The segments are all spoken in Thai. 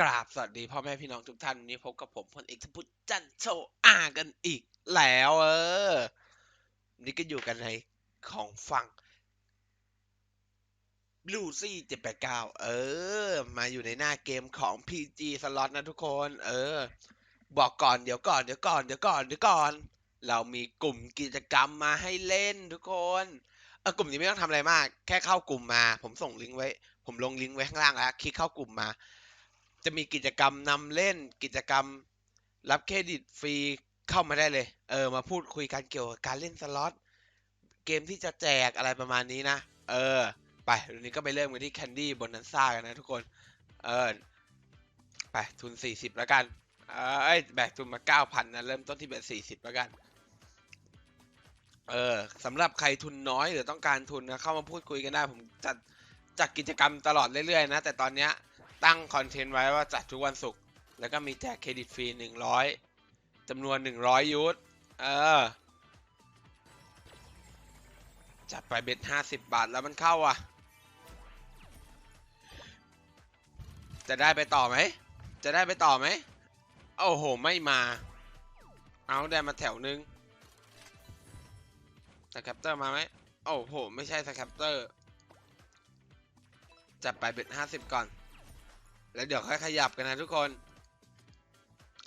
กราบสวัสดีพ่อแม่พี่น้องทุกท่านวันนี้พบกับผมพลเอกทพุทธจันโชอากันอีกแล้วเออ นี่ก็อยู่กันในของฝั่งลูซี่เจ็ดแปดเก้าเออ มาอยู่ในหน้าเกมของ PG สล็อตนะทุกคน เออ บอกก่อนเดี๋ยวก่อนเดี๋ยวก่อนเดี๋ยวก่อนเดี๋ยวก่อน เรามีกลุ่มกิจกรรมมาให้เล่นทุกคนเออกลุ่มนี้ไม่ต้องทำอะไรมาก แค่เข้ากลุ่มมา ผมส่งลิงก์ไว้ ผมลงลิงก์ไว้ข้างล่างแล้วคลิกเข้ากลุ่มมา จะมีกิจกรรมนำเล่นกิจกรรมรับเครดิตฟรีเข้ามาได้เลย เออ มาพูดคุยกันเกี่ยวกับการเล่นสล็อตเกมที่จะแจกอะไรประมาณนี้นะ เออ ไปวันนี้ก็ไปเริ่มกันที่แคนดี้บนนันซ่ากันนะทุกคน เออ ไปทุน 40 แล้วกัน เอ้แบกทุนมา 9,000นะเริ่มต้นที่แบบ 40 แล้วกัน เออสำหรับใครทุนน้อยหรือต้องการทุนนะเข้ามาพูดคุยกันได้ผมจัดจัดกิจกรรมตลอดเรื่อยๆนะ แต่ตอนเนี้ย ตั้งคอนเทนต์ไว้ว่าจัดทุกวันศุกร์แล้วก็มีแจกเครดิตฟรี100จำนวน100ยูทเออ จัดไปเบ็ด50บาทแล้วมันเข้าอะ จะได้ไปต่อไหม จะได้ไปต่อไหมโอ้โห ไม่มา เอาได้มาแถวนึงสแคปเตอร์มาไหมโอ้โห ไม่ใช่สแคปเตอร์จัดไปเบ็ดห้าสิบก่อน แล้วเดี๋ยวค่อยขยับกันนะทุกคน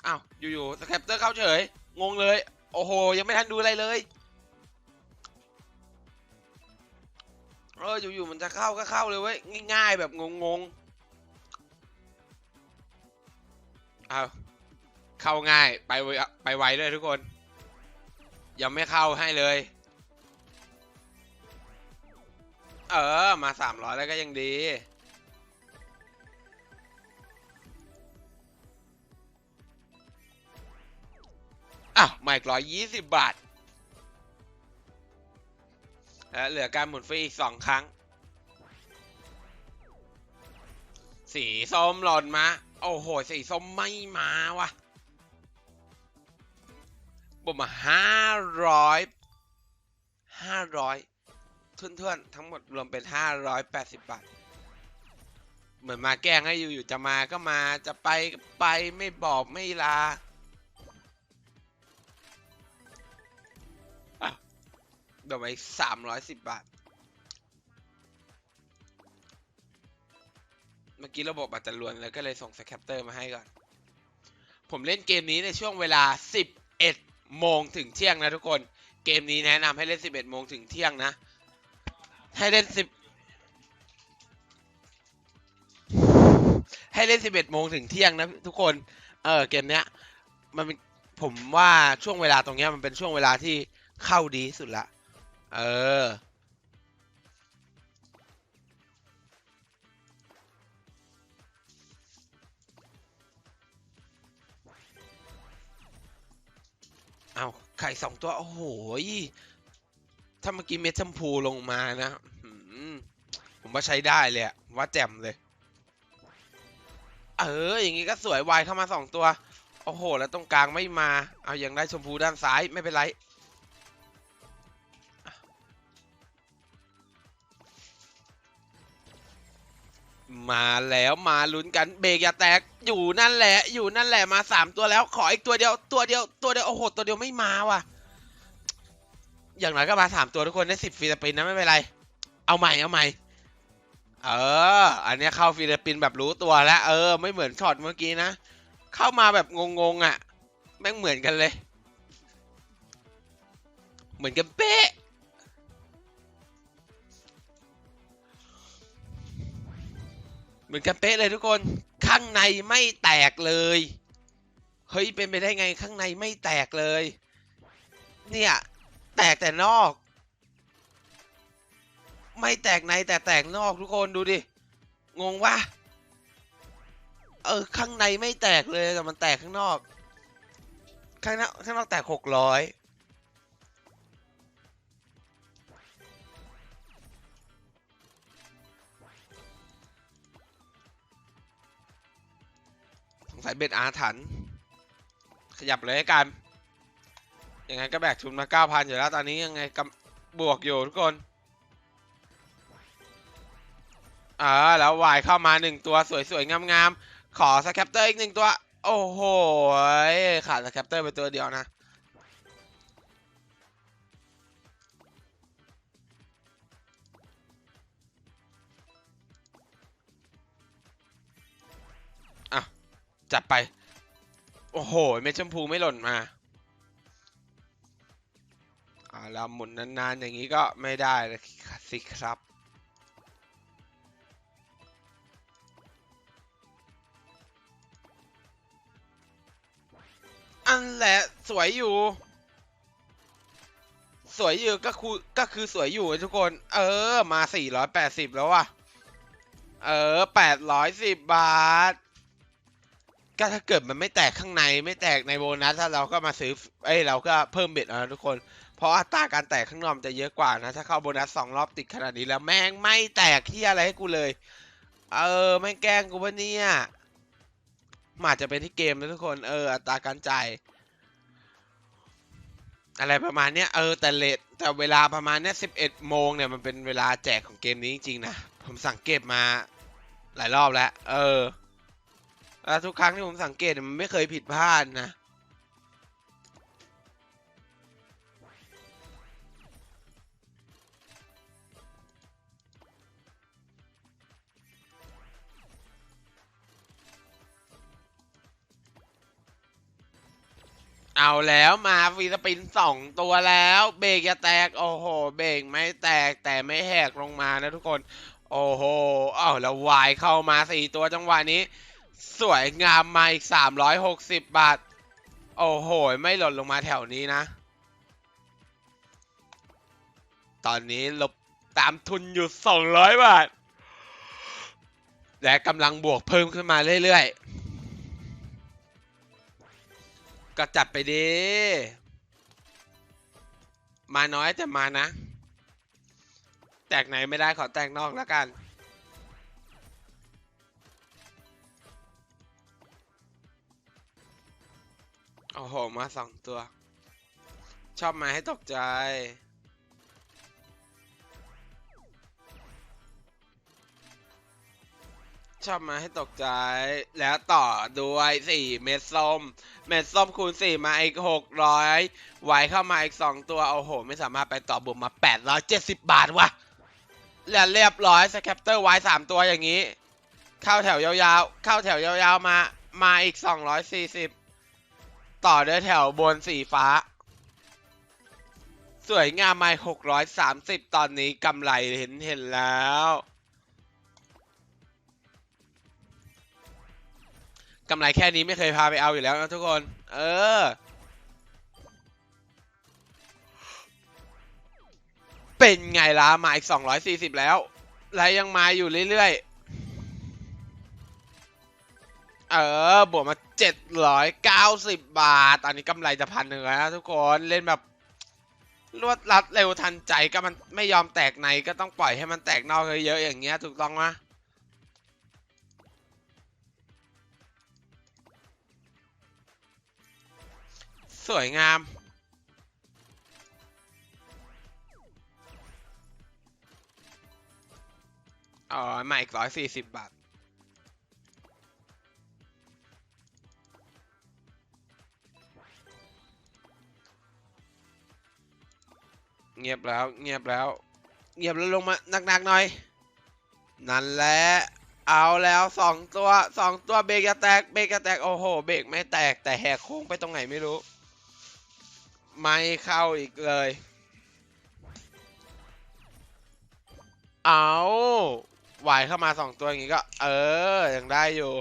อ้าวอยู่ๆสแคปเตอร์เข้าเฉย งงเลย โอ้โห ยังไม่ทันดูอะไรเลยเอออยู่ๆมันจะเข้าก็เข้าเลยเว้ยง่าย ๆ แบบงงๆเอาเข้าง่ายไปไวไปไวด้วยทุกคน ยังไม่เข้าให้เลย เออมาสามร้อยแล้วก็ยังดี อ้าวมาอีกร้อยยี่สิบบาทแล้วเหลือการหมุนฟรีอีกสองครั้ง สีส้มหล่นมา โอ้โห สีส้มไม่มาว่ะบวกมาห้าร้อยห้าร้อยทุนๆทั้งหมดรวมเป็นห้าร้อยแปดสิบบาท เหมือนมาแกล้งให้อยู่ๆจะมาก็มาจะไปก็ไปไม่บอกไม่ลา เดี๋ยวไปสามร้อยสิบบาท เมื่อกี้ระบบอาจจะลวนแล้วก็เลยส่งสแคปเตอร์มาให้ก่อน ผมเล่นเกมนี้ในช่วงเวลา11โมงถึงเที่ยงนะทุกคน เกมนี้แนะนำให้เล่น11โมงถึงเที่ยงนะ ให้เล่น10ให้เล่น11โมงถึงเที่ยงนะทุกคน เออเกมเนี้ย มันผมว่าช่วงเวลาตรงเนี้ยมันเป็นช่วงเวลาที่เข้าดีสุดละ เออ เอาไข่สองตัว โอ้โห ถ้าเมื่อกี้เม็ดชมพูลงมานะ ผมว่าใช้ได้เลยว่าแจ่มเลย เออ อย่างงี้ก็สวยวายเข้ามาสองตัว โอ้โห แล้วตรงกลางไม่มา เอายังได้ชมพูด้านซ้ายไม่เป็นไร มาแล้วมาลุ้นกันเบรกอย่าแตกอยู่นั่นแหละ อยู่นั่นแหละมาสามตัวแล้ว ขออีกตัวเดียวตัวเดียวตัวเดียวโอ้โหตัวเดียวไม่มาว่ะ อย่างน้อยก็มาสามตัวทุกคนได้สิบฟิลิปปินส์นะไม่เป็นไร เอาใหม่เอาใหม่เออ อันนี้เข้าฟิลิปปินส์แบบรู้ตัวแล้ว เออ ไม่เหมือนช็อตเมื่อกี้นะ เข้ามาแบบงงๆอะ แม่งเหมือนกันเลย เหมือนกันเป๊ะ เหมือนกันเป๊ะเลยทุกคน ข้างในไม่แตกเลย เฮ้ย เป็นไปได้ไงข้างในไม่แตกเลย เนี่ย แตกแต่นอก ไม่แตกในแต่แตกนอกทุกคนดูดิ งงวะเออ ข้างในไม่แตกเลยแต่มันแตกข้างนอก ข้างนอกข้างนอกแตกหกร้อย งสัยเบ็ดอาถรรพ์ขยับเลยกัน ยังไงก็แบกทุนมา 9,000 อยู่แล้ว ตอนนี้ยังไงกำบวกอยู่ทุกคน อ่า แล้ววายเข้ามาหนึ่งตัวสวยๆ งามๆ ขอสแคปเตอร์อีกหนึ่งตัว โอ้โห ขาดสแคปเตอร์ไปตัวเดียวนะ จัดไป โอ้โห เม็ดชมพูไม่หล่นมาอ่าเราหมุนนานๆ อย่างนี้ก็ไม่ได้ลสิครับ อันแหละสวยอยู่ สวยอยู่ก็คือก็คือสวยอยู่ทุกคน เออ มา 480 แล้วว่ะ เออ 810 บาท ก็ถ้าเกิดมันไม่แตกข้างในไม่แตกในโบนัสถ้าเราก็มาซื้อเอ้ยเราก็เพิ่มเบ็ดนะทุกคน เพราะอัตราการแตกข้างนอกจะเยอะกว่านะถ้าเข้าโบนัสสองรอบติดขนาดนี้แล้วแม่งไม่แตกที่อะไรให้กูเลย เออไม่แกล้งกูปะเนี่ยมาจจะเป็นที่เกมนะทุกคนเอออัตราการจ่ายอะไรประมาณเนี้ยเออแต่เลทแต่เวลาประมาณเนี้ยสิบเอ็ดโมงเนี่ยมันเป็นเวลาแจกของเกมนี้จริงๆนะผมสังเกตมาหลายรอบแล้ว เออ แล้วทุกครั้งที่ผมสังเกตมันไม่เคยผิดพลาดนะเอาแล้วมาฟีสปินสองตัวแล้ว เบรกจะแตก โอ้โห เบรกไม่แตกแต่ไม่แหกลงมานะทุกคน โอ้โหอ้าวแล้ววายเข้ามาสี่ตัวจังหวะนี้ สวยงามมาอีกสามร้อยหกสิบบาท โอ้โห ไม่หล่นลงมาแถวนี้นะ ตอนนี้ลบตามทุนอยู่สองร้อยบาท และกำลังบวกเพิ่มขึ้นมาเรื่อยๆ ก็จัดไปดี มาน้อยแต่มานะ แตกไหนไม่ได้ขอแตกนอกแล้วกัน โอ้โห มาสองตัว ชอบมาให้ตกใจ ชอบมาให้ตกใจ แล้วต่อด้วยสี่เม็ดส้ม เม็ดส้มคูณสี่มาอีกหกร้อยไวเข้ามาอีกสองตัว โอ้โห ไม่สามารถไปต่อบวกมาแปดร้อยเจ็ดสิบบาทว่ะแล้วเรียบร้อยสแคปเตอร์ไว้สามตัวอย่างนี้ เข้าแถวยาวๆ เข้าแถวยาวๆมา มาอีกสองร้อยสี่สิบ ต่อด้วยแถวบนสีฟ้า สวยงามมาหกร้อยสามสิบตอนนี้กำไรเห็นเห็นแล้ว กำไรแค่นี้ไม่เคยพาไปเอาอยู่แล้วนะทุกคน เออ เป็นไงล่ะมาอีก240แล้ว และยังมาอยู่เรื่อยๆ เออบวกมา790บาท ตอนนี้กำไรจะพันหนึ่งแล้วทุกคนเล่นแบบรวดรัดเร็วทันใจก็มันไม่ยอมแตกในก็ต้องปล่อยให้มันแตกนอกเยอะๆอย่างเงี้ยถูกต้องไหมสวยงาม อ๋อมาอีกร้อยสี่สิบบาท เงียบแล้ว เงียบแล้ว เงียบแล้วลงมาหนักๆหน่อย นั่นแหละ เอาแล้วสองตัวสองตัวเบรกจะแตก เบรกจะแตก โอ้โห เบรกไม่แตก แต่แหกโค้งไปตรงไหนไม่รู้ ไม่เข้าอีกเลย เอาไหวเข้ามาสองตัวอย่างงี้ก็ เออ ยังได้อยู่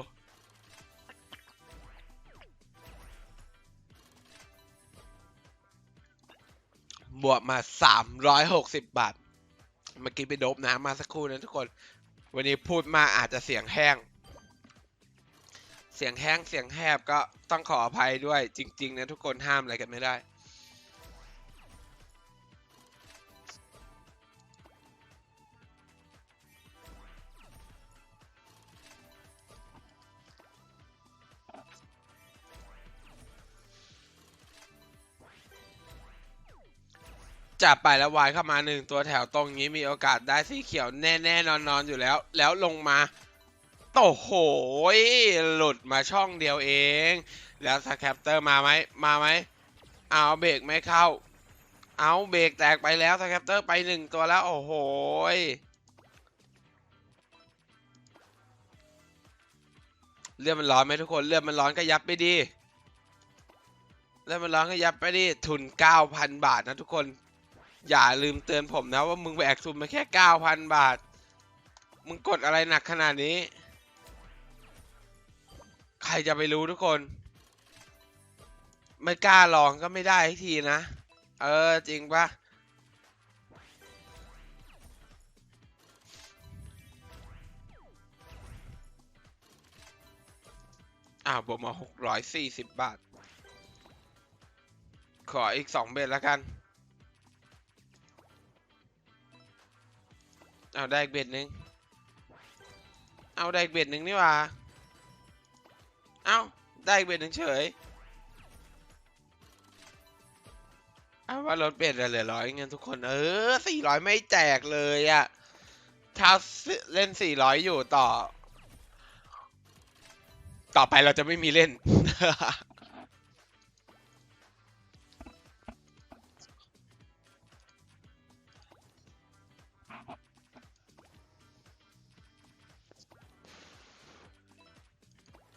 บวกมา 360 บาท เมื่อกี้ไปโดบน้ำมาสักครู่นะทุกคน วันนี้พูดมาอาจจะเสียงแห้ง เสียงแห้งเสียงแหบก็ต้องขออภัยด้วยจริง ๆ นะทุกคนห้ามอะไรกันไม่ได้ จับไปแล้ววายเข้ามาหนึ่งตัวแถวตรงนี้มีโอกาสได้สีเขียวแน่ๆนอนๆอยู่แล้ว แล้วลงมาโอ้โหยหลุดมาช่องเดียวเอง แล้วสแคปเตอร์มาไหมมาไหมเอาเบรกไม่เข้า เอาเบรกแตกไปแล้วสแคปเตอร์ไปหนึ่งตัวแล้ว โอ้โหเลือดมันร้อนไหมทุกคนเลือดมันร้อนก็ยับไปดิเลือดมันร้อนก็ยับไปดิทุน 9,000 บาทนะทุกคน อย่าลืมเตือนผมนะว่ามึงแบกทุนมาแค่9,000บาท มึงกดอะไรหนักขนาดนี้ ใครจะไปรู้ทุกคน ไม่กล้าลองก็ไม่ได้ทีนะ เออจริงปะอ้าวบวกมาหกร้อยสี่สิบบาท ขออีกสองเบ็ดแล้วกัน เอาได้อีกเบ็ดหนึ่งเอาได้อีกเบ็ดหนึ่งนี่ว่าเอาได้อีกเบ็ดหนึ่งเฉยเอาว่ารถเบ็ดเหลือร้อยเงินทุกคนเออสี่ร้อยไม่แจกเลยอะถ้าเล่นสี่ร้อยอยู่ต่อ ต่อไปเราจะไม่มีเล่น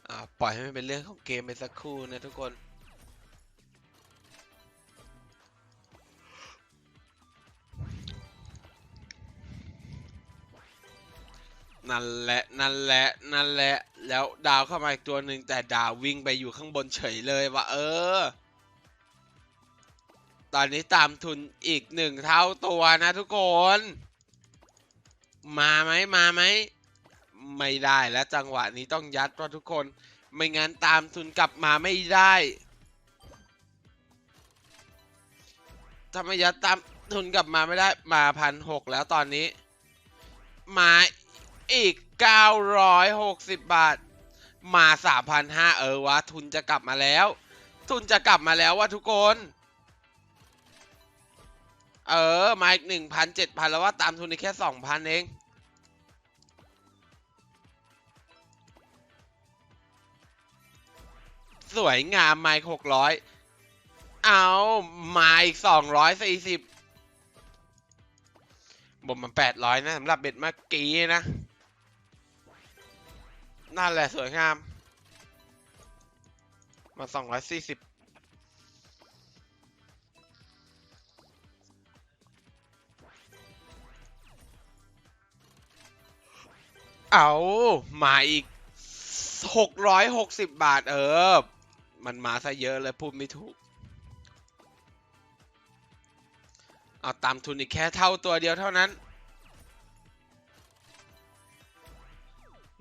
อ่าปล่อยให้มันเป็นเรื่องของเกมไปสักครู่นะทุกคนนั่นแหละ นั่นแหละ นั่นแหละ แล้วดาวเข้ามาอีกตัวหนึ่งแต่ดาววิ่งไปอยู่ข้างบนเฉยเลยว่าเออ ตอนนี้ตามทุนอีกหนึ่งเท่าตัวนะทุกคน มาไหมมาไหม ไม่ได้แล้วจังหวะนี้ต้องยัดว่าทุกคน ไม่งั้นตามทุนกลับมาไม่ได้ถ้าไม่ยัดตามทุนกลับมาไม่ได้มาพันหกแล้วตอนนี้ มาอีก 960 บาท มา3,500เออวะทุนจะกลับมาแล้ว ทุนจะกลับมาแล้วว่าทุกคน เออ มาอีก1,000 7,000 แล้วว่าตามทุนนี่แค่ 2,000 เอง สวยงามไมค์หกร้อยเอามาอีกสองร้อยสี่สิบบวกมันแปดร้อยนะสำหรับเบ็ดเมื่อกี้นะนั่นแหละสวยงาม มาสองร้อยสี่สิบเอามาอีกหกร้อยหกสิบบาทเออ มันมาซะเยอะเลยพูดไม่ถูก เอาตามทุนอีกแค่เท่าตัวเดียวเท่านั้น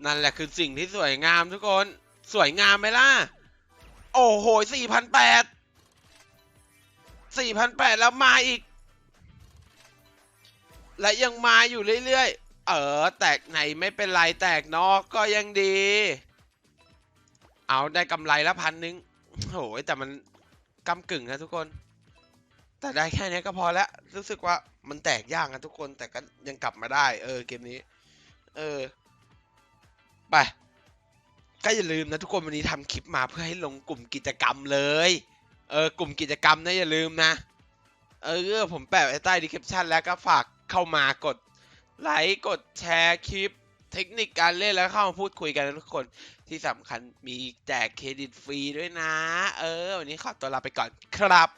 นั่นแหละคือสิ่งที่สวยงามทุกคน สวยงามไหมล่ะ โอ้โหสี่พันแปดสี่พันแปดแล้วมาอีก และยังมาอยู่เรื่อยๆ เออ แตกไหนไม่เป็นไร แตกนอกก็ยังดีเอาได้กำไรละพันหนึ่ง โหยแต่มันกำกึ่งนะทุกคน แต่ได้แค่นี้ก็พอแล้ว รู้สึกว่ามันแตกยากนะทุกคน แต่ก็ยังกลับมาได้ เออ เกมนี้ เออ ไป ก็อย่าลืมนะทุกคนวันนี้ทำคลิปมาเพื่อให้ลงกลุ่มกิจกรรมเลย เออ กลุ่มกิจกรรมนะอย่าลืมนะ เออ ผมแปะไว้ใต้ดีคริปชันแล้วก็ฝากเข้ามากดไลค์ กดแชร์คลิป เทคนิคการเล่นแล้วเข้ามาพูดคุยกันนะทุกคนที่สำคัญมีแจกเครดิตฟรีด้วยนะ เออ วันนี้ขอตัวลาไปก่อนครับ